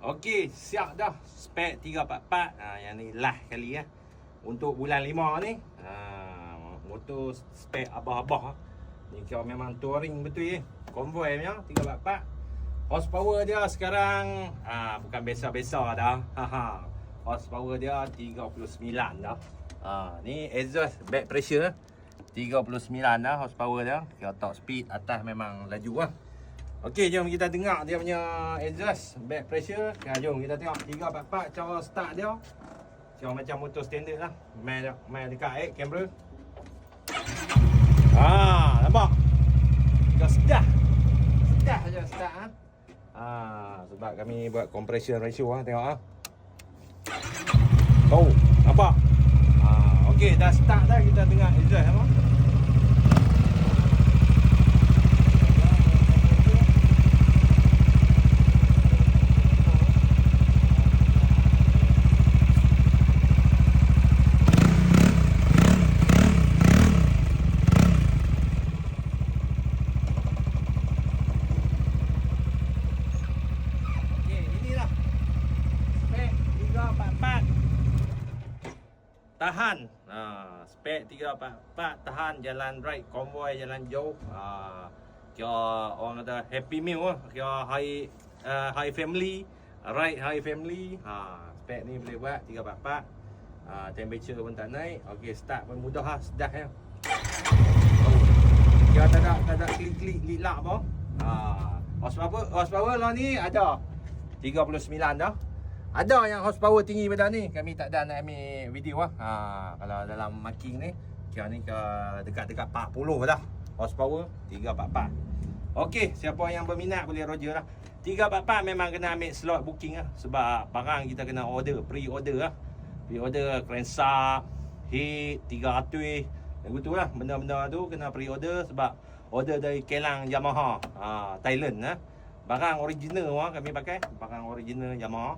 Okey, siap dah. Spek 344. Ha, yang ni last kali ya. Untuk bulan 5 ni. Ha, motor spek abah-abah. Ni kira memang touring betul ya. Convoy punya 344. Horsepower dia sekarang ha, bukan biasa-biasa dah. Ha ha. Horsepower dia 39 dah. Ha, ni exhaust back pressure 39 dah horsepower dia. Kira top speed atas memang laju lah. Okey, jom kita tengok dia punya exhaust back pressure. Ya, jom kita tengok 344 cara start dia. Cara macam motor standard lah. Main main dekat eh kamera. Ah, nampak? Dia start. Start saja start ah. Ah, sebab kami buat compression ratio ah, tengok ah. Oh, nampak? Ah, okey, dah start dah kita tengok exhaust apa? Okey, inilah. Spek 344. Tahan. Ha, spek 344 tahan jalan ride konvoi jalan jauh. Ha, kira orang kata happy meal lah. Kira high uh, high family, ride high family. Ha, spek ni boleh buat 344. Ha, temperature pun tak naik. Okey, start pun mudah lah, sedah ya. Oh. Kira tak ada tak ada klik-klik lilak apa. Ha, horsepower horsepower lah ni ada 39 dah. Ada yang horsepower tinggi pada ni. Kami tak ada nak ambil video lah. Ha, kalau dalam marking ni, kira ni ke dekat-dekat 40 dah. Horsepower 344. Okey, siapa yang berminat boleh roger lah. 344 memang kena ambil slot booking lah. Sebab barang kita kena order, pre-order lah. Pre-order crankshaft, head, 300. Yang betul lah, benda-benda tu kena pre-order sebab order dari Kelang Yamaha, ha, Thailand lah. Barang original wah kami pakai, barang original Yamaha.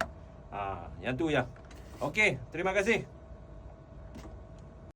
Ha, yang tu ya. Okey, terima kasih.